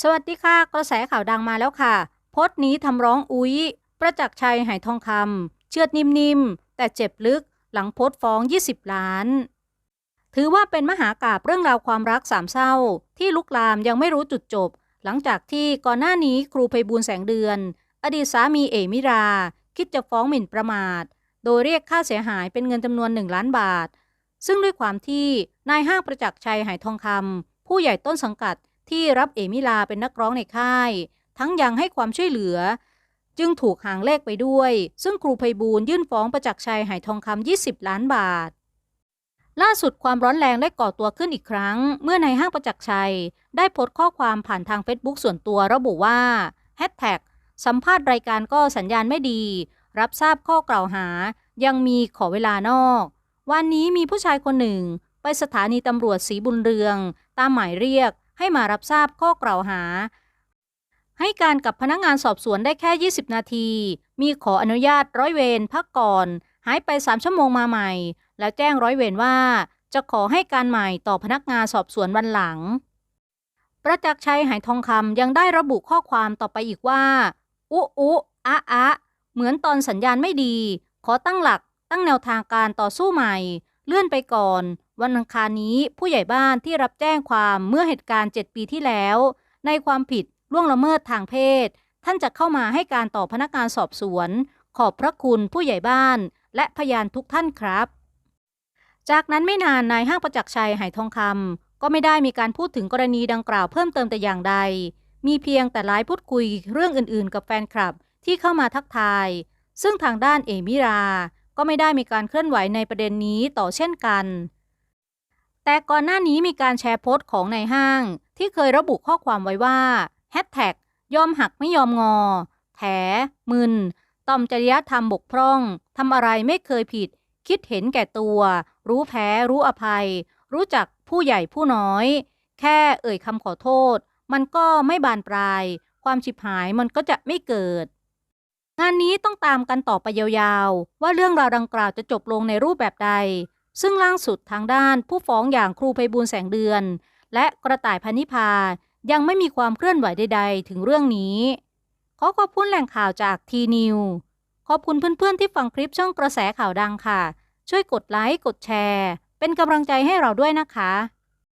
สวัสดีค่ะ กระแสข่าวดังมาแล้วค่ะโพสต์นี้ทำร้องอุ๊ย ประจักษ์ชัยหายทองคำเชือดนิ่มๆ แต่เจ็บลึกหลังโพสต์ฟ้อง 20 ล้าน ถือว่าเป็นมหากาบเรื่องราวความรักสามเศร้า ที่ลุกลามยังไม่รู้จุดจบ หลังจากที่ก่อนหน้านี้ครูไพบูลแสงเดือน อดีตสามีเอมิรา คิดจะฟ้องหมิ่นประมาท โดยเรียกค่าเสียหายเป็นเงินจำนวน 1 ล้านบาท ซึ่งด้วยความที่นายห้างประจักษ์ชัยหายทองคำผู้ใหญ่ต้นสังกัด ที่รับเอมิลาเป็นนักร้องในค่าย ทั้งยังให้ความช่วยเหลือ จึงถูกหางเลขไปด้วย ซึ่งครูไพบูลยื่นฟ้องประจักษ์ชัยหายทองคำ 20 ล้านบาท ล่าสุดความร้อนแรงได้ก่อตัวขึ้นอีกครั้ง เมื่อในห้างประจักษ์ชัย ได้โพสต์ข้อความผ่านทางเฟซบุ๊กส่วนตัวระบุว่าแฮชแท็กสัมภาษณ์รายการก็สัญญาณไม่ดี รับทราบข้อกล่าวหา ยังมีขอเวลานอก วันนี้มีผู้ชายคนหนึ่ง ไปสถานีตำรวจศรีบุญเรือง ตามหมายเรียก ให้มารับทราบข้อกล่าวหา ให้การกับพนักงานสอบสวนได้แค่ 20 นาที มีขออนุญาตร้อยเวรพักก่อน หายไป 3 ชั่วโมงมาใหม่ แล้วแจ้งร้อยเวรว่า จะขอให้การใหม่ต่อพนักงานสอบสวนวันหลัง ประจักษ์ชัยหายทองคำยังได้ระบุข้อความต่อไปอีกว่า อุอุอะอะเหมือนตอนสัญญาณไม่ดี ขอตั้งหลักตั้งแนวทางการต่อสู้ใหม่ เลื่อนไปก่อน วันอังคารนี้ผู้ใหญ่บ้านที่รับแจ้งความเมื่อเหตุการณ์ 7 ปีที่แล้ว ในความผิดล่วงละเมิดทางเพศ ท่านจะเข้ามาให้การต่อพนักงานสอบสวน ขอบพระคุณผู้ใหญ่บ้าน และพยานทุกท่านครับ จากนั้นไม่นานนายห้างประจักษ์ชัยหายทองคำก็ไม่ได้มีการพูดถึงกรณีดังกล่าวเพิ่มเติมแต่อย่างใด มีเพียงแต่ไลฟ์พูดคุยเรื่องอื่นๆ กับแฟนคลับที่เข้ามาทักทาย ซึ่งทางด้านเอมิรา ก็ไม่ได้มีการเคลื่อนไหวในประเด็นนี้ต่อเช่นกัน แต่ก่อนหน้านี้มีการแชร์โพสต์ของนายห้าง ที่เคยระบุข้อความไว้ว่าแฮชแท็กยอมหักไม่ยอมงอ แถ มึน ต่อมจริยธรรมบกพร่อง ทำอะไรไม่เคยผิด คิดเห็นแก่ตัว รู้แพ้ รู้อภัย รู้จักผู้ใหญ่ผู้น้อย แค่เอ่ยคำขอโทษ มันก็ไม่บานปลาย ความฉิบหายมันก็จะไม่เกิด งานนี้ต้องตามกันต่อไปยาวๆ ว่าเรื่องราวดังกล่าวจะจบลงในรูปแบบใด ซึ่งล่าสุดทางด้านผู้ฟ้องอย่างครูไพบูลแสงเดือน และกระต่ายพนิพายังไม่มีความเคลื่อนไหวใด ๆ ถึงเรื่องนี้ ขอขอบคุณแหล่งข่าวจากทีนิวขอบคุณเพื่อนๆที่ฟังคลิปช่องกระแสข่าวดังค่ะ ช่วยกดไลค์กดแชร์ เป็นกำลังใจให้เราด้วยนะคะ